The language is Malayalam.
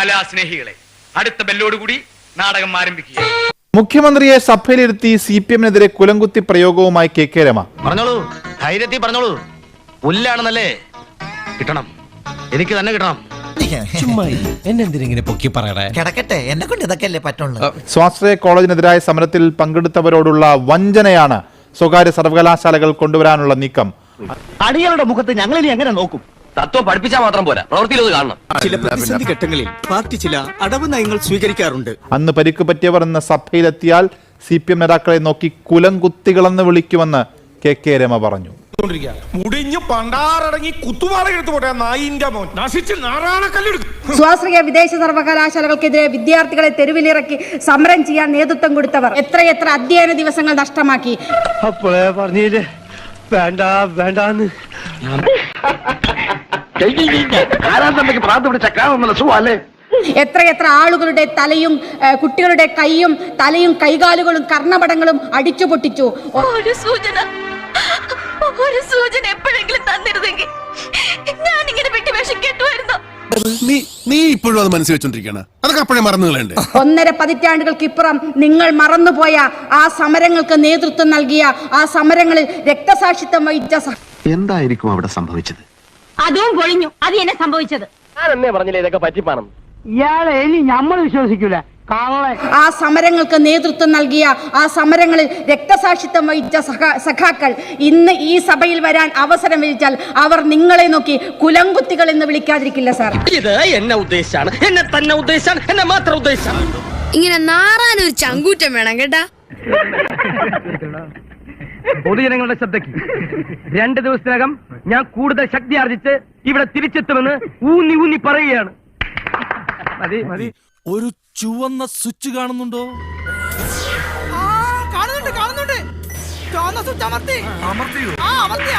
കലാസ്നേഹികളെ. അടുത്ത ബെല്ലോടുകൂടി നാടകം ആരംഭിക്കുക. മുഖ്യമന്ത്രിയെ സഭയിലിരുത്തി സി പി എമ്മിനെതിരെ കുലംകുത്തി പ്രയോഗവുമായി കെ കെ രമ. പറഞ്ഞോളൂ. ധൈര്യത്തിൽ പറഞ്ഞോളൂ. പുല്ലാണെന്നല്ലേ? കിട്ടണം. എനിക്ക് തന്നെ കിട്ടണം. സ്വാശ്രയ കോളേജിനെതിരായ സമരത്തിൽ പങ്കെടുത്തവരോടുള്ള വഞ്ചനയാണ് സ്വകാര്യ സർവകലാശാലകൾ കൊണ്ടുവരാനുള്ള നീക്കം. അടിയളുടെ മുഖത്ത് ഞങ്ങളിനി എങ്ങനെ നോക്കും? തത്വം പഠിപ്പിച്ചാൽ മാത്രം പോരാ. പ്രവൃത്തിയിൽ അത് കാണണം. ചില പ്രതിസന്ധി ഘട്ടങ്ങളിൽ പാർട്ടി ചില അടവ് നയങ്ങൾ സ്വീകരിക്കാറുണ്ട്. അന്ന് പരിക്ക് പറ്റിയവർ എന്ന സഭയിലെത്തിയാൽ സി പി എം നേതാക്കളെ നോക്കി കുലംകുത്തികളെന്ന് വിളിക്കുമെന്ന് കെ കെ രമ പറഞ്ഞു. മുടിഞ്ഞ് പണ്ടാറടങ്ങി കുത്തുപാറയെടുത്ത് പോട്ടെ നായിന്റെ മോൻ. നശിച്ച് സ്വാശ്രയ വിദേശ സർവകലാശാലകൾക്കെതിരെ വിദ്യാർത്ഥികളെ തെരുവിലിറക്കി സമരം ചെയ്യാൻ നേതൃത്വം കൊടുത്തവർ എത്രയെത്ര അധ്യയന ദിവസങ്ങൾ നഷ്ടമാക്കി. അപ്പോഴേ പറഞ്ഞില്ലേ വേണ്ട വേണ്ടാന്ന്. എത്രയെത്ര ആളുകളുടെ തലയും കുട്ടികളുടെ കൈയും തലയും കൈകാലുകളും കർണപടങ്ങളും അടിച്ചു പൊട്ടിച്ചു. ഒരു സൂചന. ഒരു സൂചന എപ്പോഴെങ്കിലും തന്നിരുന്നെങ്കിൽ ഞാൻ ഇങ്ങനെ വിട്ട് വിഷം നീ നീ ഇപ്പോഴും അത് മനസ്സിൽ വെച്ചോണ്ടിരിക്കണ അതൊക്കെ അപ്പോഴേ മറന്നു ഒന്നര പതിറ്റാണ്ടുകൾക്ക് ഇപ്പുറം നിങ്ങൾ മറന്നുപോയ ആ സമരങ്ങൾക്ക് നേതൃത്വം നൽകിയ ആ സമരങ്ങളിൽ രക്തസാക്ഷിത്വം വഹിച്ച എന്തായിരിക്കും അവിടെ സംഭവിച്ചത്? അതും പൊളിഞ്ഞു. അത് എന്നെ സംഭവിച്ചത്. ഞാനെന്നേ പറഞ്ഞില്ലേ ഇതൊക്കെ പറ്റിപ്പാണം ആ സമരങ്ങൾക്ക് നേതൃത്വം നൽകിയ ആ സമരങ്ങളിൽ രക്തസാക്ഷിത്വം വഹിച്ച സഖാ സഖാക്കൾ ഇന്ന് ഈ സഭയിൽ വരാൻ അവസരം വിളിച്ചാൽ അവർ നിങ്ങളെ നോക്കി കുലംകുത്തികൾ എന്ന് വിളിക്കാതിരിക്കില്ല സാർ. ഇത് എന്നെ ഉദ്ദേശാണ് എന്നെ തന്നെ ഉദ്ദേശാണ് എന്നെ മാത്രം ഉദ്ദേശാണ് ഇങ്ങനെ നാറാനൊരു ചങ്കൂറ്റം വേണം കേട്ടാ? പൊതുജനങ്ങളുടെ ശ്രദ്ധയ്ക്ക്. രണ്ട് ദിവസത്തിനകം ഞാൻ കൂടുതൽ ശക്തി ആർജിച്ച് ഇവിടെ തിരിച്ചെത്തുമെന്ന് ഊന്നി ഊന്നി പറയുകയാണ്. മതി മതി. ഒരു ചുവന്ന സ്വിച്ച് കാണുന്നുണ്ടോ? കാണുന്നുണ്ട് കാണുന്നുണ്ട്. ചുവന്ന സ്വിച്ച് അമർത്തി. അമർത്തിയോ? ആ അമർത്തി